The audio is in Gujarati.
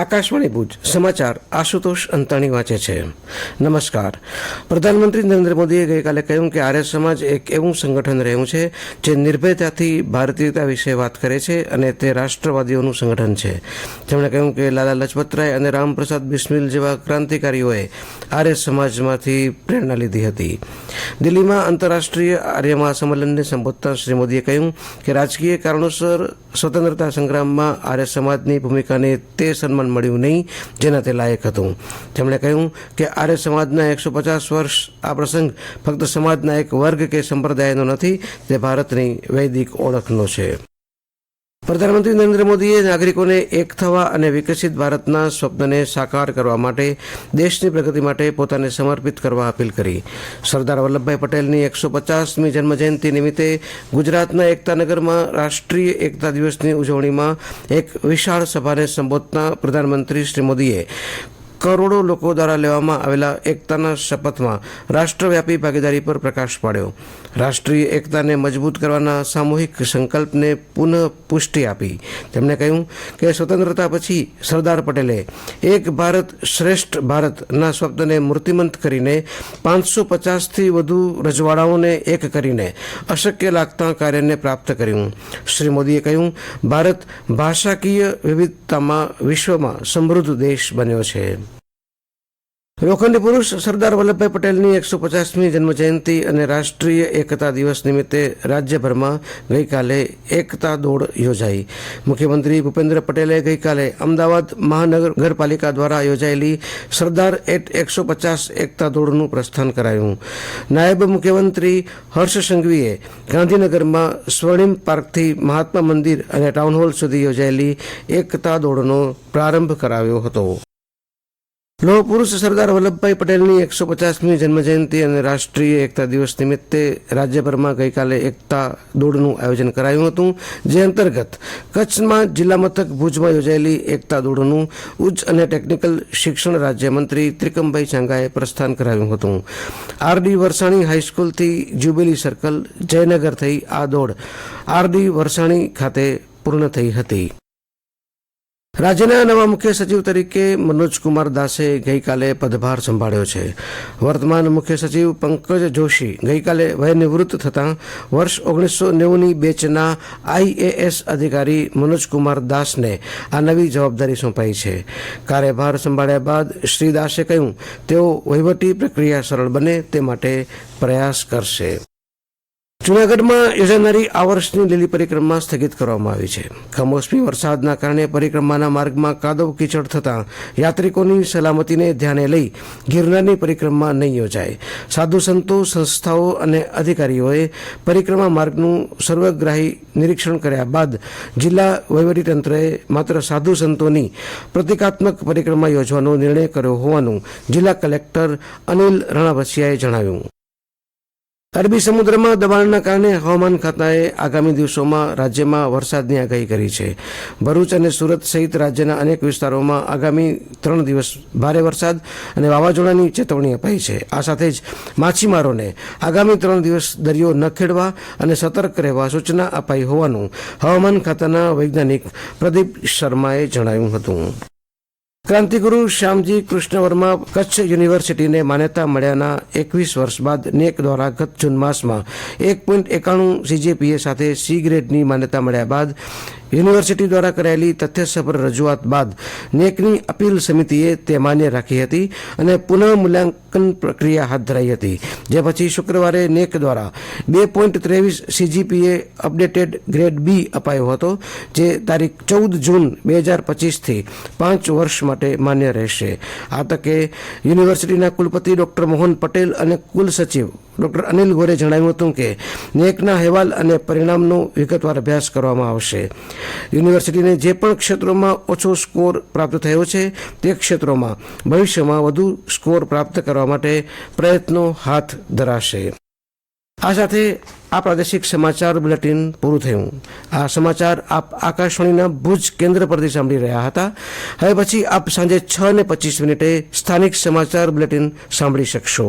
આકાશવાણી ભુજ, સમાચાર આશુતોષ અંતાણી વાંચે છે. નમસ્કાર. પ્રધાનમંત્રી નરેન્દ્ર મોદીએ ગઈકાલે કહ્યું કે આર્ય સમાજ એક એવું સંગઠન રહ્યું છે જે નિર્ભયતાથી ભારતીયતા વિશે વાત કરે છે અને તે રાષ્ટ્રવાદીઓનું સંગઠન છે. તેમણે કહ્યું કે લાલા લજપતરાય અને રામપ્રસાદ બિસ્મિલ જેવા ક્રાંતિકારીઓએ આર્ય સમાજમાંથી પ્રેરણા લીધી હતી. દિલ્હીમાં આંતરરાષ્ટ્રીય આર્ય મહાસંમેલનને સંબોધતા શ્રી મોદીએ કહ્યું કે રાજકીય કારણોસર સ્વતંત્રતા સંગ્રામમાં આર્ય સમાજની ભૂમિકાને તે સન્માન મળ્યું નહીં જેના તે લાયક હતું. તેમણે કહ્યું કે આર્ય સમાજના એકસો પચાસ વર્ષ આ પ્રસંગ ફક્ત સમાજના એક વર્ગ કે સંપ્રદાયનો નથી, તે ભારતની વૈદિક ઓળખનો છે. પ્રધાનમંત્રી નરેન્દ્ર મોદીએ નાગરિકોને એક થવા અને વિકસિત ભારતના સ્વપ્નને સાકાર કરવા માટે દેશની પ્રગતિ માટે પોતાને સમર્પિત કરવા અપીલ કરી. સરદાર વલ્લભભાઈ પટેલની એકસો પચાસમી જન્મજયંતિ નિમિત્તે ગુજરાતના એકતાનગરમાં રાષ્ટ્રીય એકતા દિવસની ઉજવણીમાં એક વિશાળ સભાને સંબોધતા પ્રધાનમંત્રી શ્રી મોદીએ કરોડો લોકો દ્વારા લેવામાં આવેલા એકતાના શપથમાં રાષ્ટ્રવ્યાપી ભાગીદારી પર પ્રકાશ પાડ્યો. રાષ્ટ્રીય એકતાને મજબૂત કરવાના સામૂહિક સંકલ્પને પુનઃ પુષ્ટિ આપી. તેમણે કહ્યું કે સ્વતંત્રતા પછી સરદાર પટેલે એક ભારત શ્રેષ્ઠ ભારતના સ્વપ્નને મૂર્તિમંત કરીને પાંચસો પચાસથી વધુ રજવાડાઓને એક કરીને અશક્ય લાગતા કાર્યને પ્રાપ્ત કર્યું. શ્રી મોદીએ કહ્યું, ભારત ભાષાકીય વિવિધતામાં વિશ્વમાં સમૃદ્ધ દેશ બન્યો છે. લોખંડી પુરુષ સરદાર વલ્લભભાઈ પટેલની એકસો પચાસમી જન્મજયંતિ અને રાષ્ટ્રીય એકતા દિવસ નિમિત્તે રાજ્યભરમાં ગઈકાલે એકતા દોડ યોજાઈ. મુખ્યમંત્રી ભૂપેન્દ્ર પટેલે ગઈકાલે અમદાવાદ મહાનગરપાલિકા દ્વારા યોજાયેલી સરદાર એટ એકસો પચાસ એકતા દોડનું પ્રસ્થાન કરાયું. નાયબ મુખ્યમંત્રી હર્ષ સંઘવીએ ગાંધીનગરમાં સ્વર્ણિમ પાર્કથી મહાત્મા મંદિર અને ટાઉન હોલ સુધી યોજાયેલી એકતા દોડનો પ્રારંભ કરાવ્યો હતો. લોહ પુરુષ સરદાર વલ્લભભાઈ પટેલની એકસો પચાસમી જન્મજયંતિ અને રાષ્ટ્રીય એકતા દિવસ નિમિત્તે રાજ્યભરમાં ગઈકાલે એકતા દોડનું આયોજન કરાયું હતું, જે અંતર્ગત કચ્છમાં જિલ્લા મથક ભુજમાં યોજાયેલી એકતા દોડનું ઉચ્ચ અને ટેકનિકલ શિક્ષણ રાજ્યમંત્રી ત્રિકમભાઈ ચાંગાએ પ્રસ્થાન કરાવ્યું હતું. આરડી વરસાણી હાઈસ્કૂલથી જ્યુબિલી સર્કલ જયનગર થઈ આ દોડ આરડી વરસાણી ખાતે પૂર્ણ થઈ હતી. રાજ્યના નવા મુખ્ય સચિવ તરીકે મનોજકુમાર દાસે ગઈકાલે પદભાર સંભાળ્યો છે. વર્તમાન મુખ્ય સચિવ પંકજ જોશી ગઈકાલે વયનિવૃત્ત થતાં વર્ષ ઓગણીસો નેવુંની બેચના આઈએએસ અધિકારી મનોજકુમાર દાસને આ નવી જવાબદારી સોંપાઈ છે. કાર્યભાર સંભાળ્યા બાદ શ્રી દાસે કહ્યું, તેઓ વહીવટી પ્રક્રિયા સરળ બને તે માટે પ્રયાસ કરશે. જૂનાગઢમાં યોજાનારી આ વર્ષની લીલી પરિક્રમા સ્થગિત કરવામાં આવી છે. કમોસમી વરસાદના કારણે પરિક્રમાના માર્ગમાં કાદવ કીચડ થતાં યાત્રિકોની સલામતીને ધ્યાને લઈ ગિરનારની પરિક્રમા નહીં યોજાય. સાધુ સંતો, સંસ્થાઓ અને અધિકારીઓએ પરિક્રમા માર્ગનું સર્વગ્રાહી નિરીક્ષણ કર્યા બાદ જિલ્લા વહીવટીતંત્રએ માત્ર સાધુ સંતોની પ્રતિકાત્મક પરિક્રમા યોજવાનો નિર્ણય કર્યો હોવાનું જિલ્લા કલેક્ટર અનિલ રણાવસિયાએ જણાવ્યું. અરબી સમુદ્રમાં દબાણના કારણે હવામાન ખાતાએ આગામી દિવસોમાં રાજ્યમાં વરસાદની આગાહી કરી છે. ભરૂચ અને સુરત સહિત રાજ્યના અનેક વિસ્તારોમાં આગામી ત્રણ દિવસ ભારે વરસાદ અને વાવાઝોડાની ચેતવણી અપાઈ છે. આ સાથે જ માછીમારોને આગામી ત્રણ દિવસ દરિયો ન ખેડવા અને સતર્ક રહેવા સૂચના અપાઈ હોવાનું હવામાન ખાતાના વૈજ્ઞાનિક પ્રદીપ શર્માએ જણાવ્યું હતું. ક્રાંતિગુરુ શ્યામજી કૃષ્ણ વર્મા કચ્છ યુનિવર્સિટીને માન્યતા મળ્યાના એકવીસ વર્ષ બાદ નેક દ્વારા ગત જૂન માસમાં એક પોઈન્ટ એકાણું સીજીપીએ સાથે સી ગ્રેડની માન્યતા મળ્યા બાદ યુનિવર્સિટી દ્વારા કરાયેલી તથ્યસભર રજૂઆત બાદ નેકની અપીલ સમિતિએ તે માન્ય રાખી હતી અને પુનઃ મૂલ્યાંકન પ્રક્રિયા હાથ ધરાઈ હતી. જે પછી શુક્રવારે નેક દ્વારા બે પોઈન્ટ ત્રેવીસ સીજીપીએ અપડેટેડ ગ્રેડ બી અપાયો હતો, જે તારીખ ચૌદ જૂન બે હજાર પચીસથી પાંચ વર્ષ માટે માન્ય રહેશે. આ તકે યુનિવર્સિટીના કુલપતિ ડોક્ટર મોહન પટેલ અને કુલ સચિવ ડોક્ટર અનિલ ગોરે જણાવ્યું હતું કે નેકના અહેવાલ અને પરિણામનો વિગતવાર અભ્યાસ કરવામાં આવશે. યુનિવર્સિટીને જે પણ ક્ષેત્રોમાં ઓછો સ્કોર પ્રાપ્ત થયો છે, તે ક્ષેત્રોમાં ભવિષ્યમાં વધુ સ્કોર પ્રાપ્ત કરવા માટે પ્રયત્નો હાથ ધરાશે. આ સાથે આ પ્રાદેશિક સમાચાર બુલેટિન પૂરું થયું. આ સમાચાર આપ આકાશવાણીના ભુજ કેન્દ્ર પરથી સાંભળી રહ્યા હતા. હવે પછી આપ સાંજે છ ને પચીસ મિનિટે સ્થાનિક સમાચાર બુલેટિન સાંભળી શકશો.